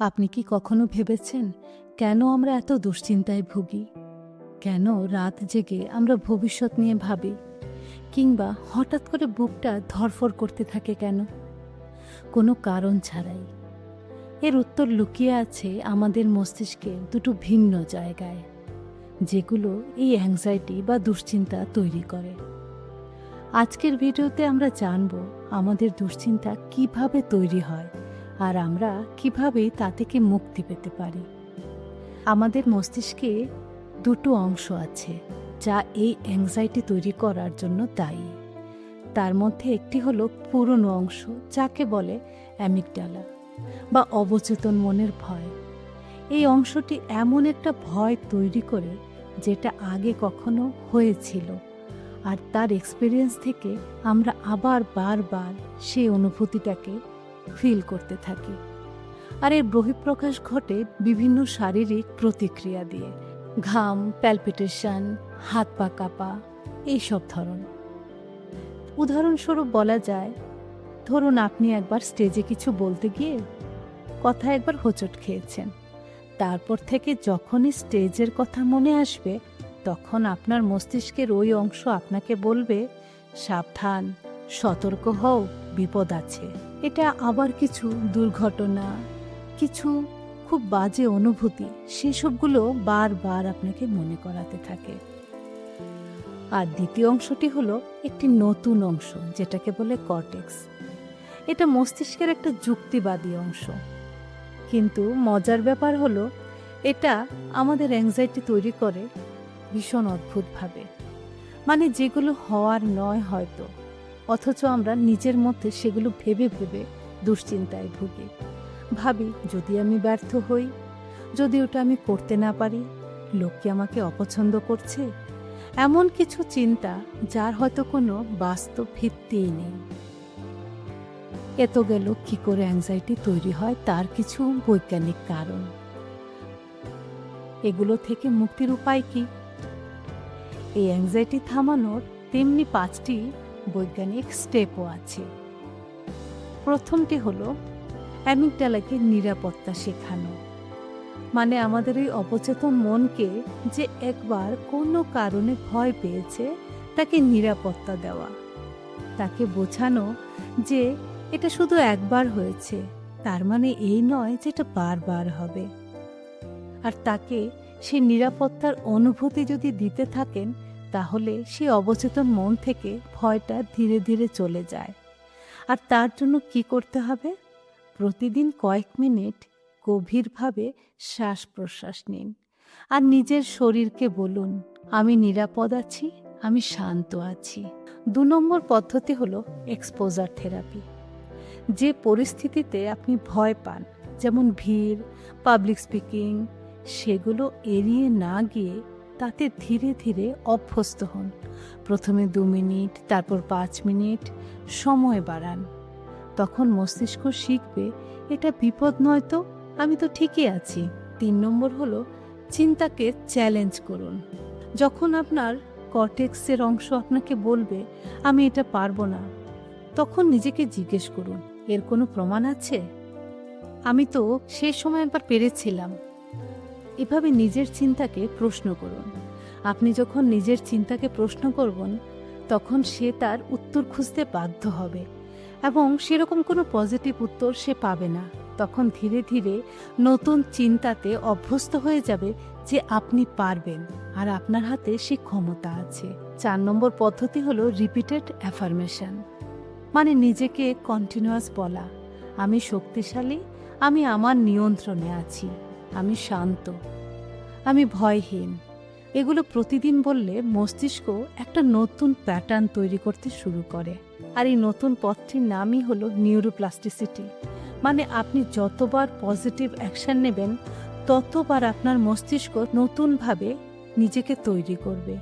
আপনি কি কখনো ভেবেছেন কেন আমরা এত দুশ্চিন্তায় ভুগি? কেন রাত জেগে আমরা ভবিষ্যৎ নিয়ে ভাবি? কিংবা হঠাৎ করে বুকটা ধরফর করতে থাকে কেন? কোনো কারণ ছাড়াই। এর উত্তর লুকিয়ে আছে আমাদের মস্তিষ্কে দুটো ভিন্ন জায়গায়, যেগুলো এই অ্যাংজাইটি বা দুশ্চিন্তা তৈরি করে। আজকের ভিডিওতে আমরা জানব আমাদের দুশ্চিন্তা কীভাবে তৈরি হয়। আর আমরা কীভাবে তা থেকে মুক্তি পেতে পারি? আমাদের মস্তিষ্কে দুটো অংশ আছে, যা এই অ্যাংজাইটি তৈরি করার জন্য দায়ী। তার মধ্যে একটি হলো পুরনো অংশ, যাকে বলে অ্যামিকডালা বা অবচেতন মনের ভয়। এই অংশটি এমন একটা ভয় তৈরি করে যেটা আগে কখনো হয়েছিল, আর তার এক্সপিরিয়েন্স থেকে আমরা আবার বারবার সেই অনুভূতিটাকে ফিল করতে থাকি। আর এর বহিঃপ্রকাশ ঘটে বিভিন্ন শারীরিক প্রতিক্রিয়া দিয়ে। ঘাম, প্যালপিটেশন, হাত পা কাঁপা, এইসব ধরন। উদাহরণস্বরূপ বলা যায়, ধরুন আপনি একবার স্টেজে কিছু বলতে গিয়ে কথা একবার হোঁচট খেয়েছেন। তারপর থেকে যখনই স্টেজের কথা মনে আসবে, তখন আপনার মস্তিষ্কের ওই অংশ আপনাকে বলবে, সাবধান সতর্ক হও, বিপদ আছে। এটা আবার কিছু দুর্ঘটনা, কিছু খুব বাজে অনুভূতি, সেসবগুলো বারবার আপনাকে মনে করাতে থাকে। আর দ্বিতীয় অংশটি হলো একটি নতুন অংশ, যেটাকে বলে কর্টেক্স। এটা মস্তিষ্কের একটা যুক্তিবাদী অংশ। কিন্তু মজার ব্যাপার হলো, এটা আমাদের অ্যাংজাইটি তৈরি করে ভীষণ অদ্ভুতভাবে। মানে যেগুলো হওয়ার নয় হয়তো। অথচ আমরা নিজের মধ্যে সেগুলো ভেবে ভেবে দুশ্চিন্তায় ভুগি। ভাবি, যদি আমি ব্যর্থ হই, যদি ওটা আমি করতে না পারি, লোক কি আমাকে অপছন্দ করছে? এমন কিছু চিন্তা যার হয়তো কোনো বাস্তব ভিত্তিই নেই। এত গেল কি করে অ্যাংজাইটি তৈরি হয় তার কিছু বৈজ্ঞানিক কারণ। এগুলো থেকে মুক্তির উপায় কি? এই অ্যাংজাইটি থামানোর তেমনি পাঁচটি বৈজ্ঞানিক স্টেপও আছে। প্রথমটি হলো অ্যামিকডালাকে নিরাপত্তা শেখানো। মানে আমাদের এই অপচেতন মনকে যে একবার কোনো কারণে ভয় পেয়েছে, তাকে নিরাপত্তা দেওয়া। তাকে বোঝানো যে এটা শুধু একবার হয়েছে, তার মানে এই নয় যে এটা বারবার হবে। আর তাকে সেই নিরাপত্তার অনুভূতি যদি দিতে থাকেন তাহলে সে অবচেতন মন থেকে ভয়টা ধীরে ধীরে চলে যায়। আর তার জন্য কি করতে হবে? প্রতিদিন কয়েক মিনিট গভীরভাবে শ্বাস প্রশ্বাস নিন আর নিজের শরীরকে বলুন, আমি নিরাপদ আছি, আমি শান্ত আছি। দু নম্বর পদ্ধতি হলো এক্সপোজার থেরাপি যে পরিস্থিতিতে আপনি ভয় পান, যেমন ভিড় পাবলিক স্পিকিং সেগুলো এড়িয়ে না গিয়ে তাতে ধীরে ধীরে অভ্যস্ত হন। প্রথমে দু মিনিট, তারপর পাঁচ মিনিট, সময় বাড়ান। তখন মস্তিষ্ক শিখবে, এটা বিপদ নয় তো, আমি তো ঠিকই আছি। তিন নম্বর হলো, চিন্তাকে চ্যালেঞ্জ করুন। যখন আপনার কর্টেক্সের অংশ আপনাকে বলবে, আমি এটা পারব না, তখন নিজেকে জিজ্ঞেস করুন, এর কোনো প্রমাণ আছে? আমি তো সেই সময় একবার পেরেছিলাম। এভাবে নিজের চিন্তাকে প্রশ্ন করুন। আপনি যখন নিজের চিন্তাকে প্রশ্ন করবেন, তখন সে তার উত্তর খুঁজতে বাধ্য হবে এবং সেরকম কোনো পজিটিভ উত্তর সে পাবে না। তখন ধীরে ধীরে নতুন চিন্তাতে অভ্যস্ত হয়ে যাবে যে আপনি পারবেন আর আপনার হাতে সে ক্ষমতা আছে। চার নম্বর পদ্ধতি হলো রিপিটেড অ্যাফার্মেশন মানে নিজেকে কন্টিনিউয়াস বলা। আমি শক্তিশালী, আমি আমার নিয়ন্ত্রণে আছি। আমি শান্ত। আমি ভয়হীন। এগুলো প্রতিদিন বললে মস্তিষ্ক একটা নতুন প্যাটার্ন তৈরি করতে শুরু করে। আর এই নতুন পথটির নামই হলো নিউরোপ্লাস্টিসিটি। মানে আপনি যতবার পজিটিভ অ্যাকশন নেবেন, ততবার আপনার মস্তিষ্ক নতুনভাবে নিজেকে তৈরি করবে।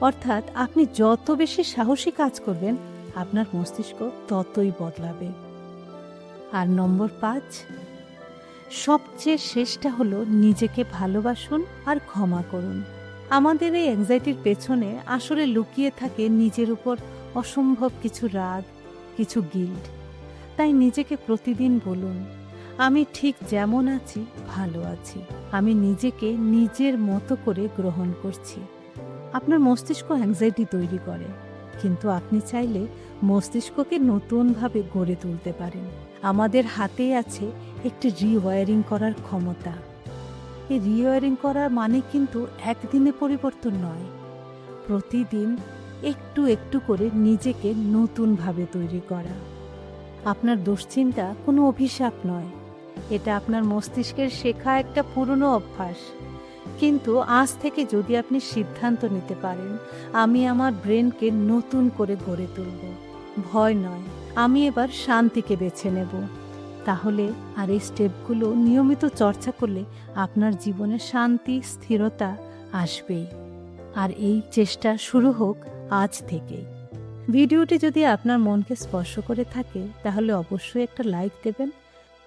অর্থাৎ আপনি যত বেশি সাহসী কাজ করবেন, আপনার মস্তিষ্ক ততই বদলাবে। আর নম্বর পাঁচ সবচেয়ে শেষটা হলো নিজেকে ভালোবাসুন আর ক্ষমা করুন। আমাদের এই অ্যাংজাইটির পেছনে আসলে লুকিয়ে থাকে নিজের উপর অসম্ভব কিছু রাগ, কিছু গিল্ড তাই নিজেকে প্রতিদিন বলুন, আমি ঠিক যেমন আছি, ভালো আছি। আমি নিজেকে নিজের মতো করে গ্রহণ করছি। আপনার মস্তিষ্ক অ্যাংজাইটি তৈরি করে। কিন্তু আপনি চাইলে মস্তিষ্ককে নতুনভাবে গড়ে তুলতে পারেন। আমাদের হাতে আছে একটি রিওয়ারিং করার ক্ষমতা। এই রিওয়ারিং করার মানে কিন্তু একদিনে পরিবর্তন নয়। প্রতিদিন একটু একটু করে নিজেকে নতুনভাবে তৈরি করা। আপনার দুশ্চিন্তা কোনো অভিশাপ নয়। এটা আপনার মস্তিষ্কের শেখা একটা পুরনো অভ্যাস। কিন্তু আজ থেকে যদি আপনি সিদ্ধান্ত নিতে পারেন, আমি আমার ব্রেনকে নতুন করে গড়ে তুলব। ভয় নয়, আমি এবার শান্তিকে বেছে নেব। তাহলে আর এই স্টেপগুলো নিয়মিত চর্চা করলে আপনার জীবনে শান্তি, স্থিরতা আসবেই। আর এই চেষ্টা শুরু হোক আজ থেকেই। ভিডিওটি যদি আপনার মনকে স্পর্শ করে থাকে, তাহলে অবশ্যই একটা লাইক দেবেন।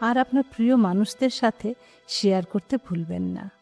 আর আপনার প্রিয় মানুষদের সাথে শেয়ার করতে ভুলবেন না।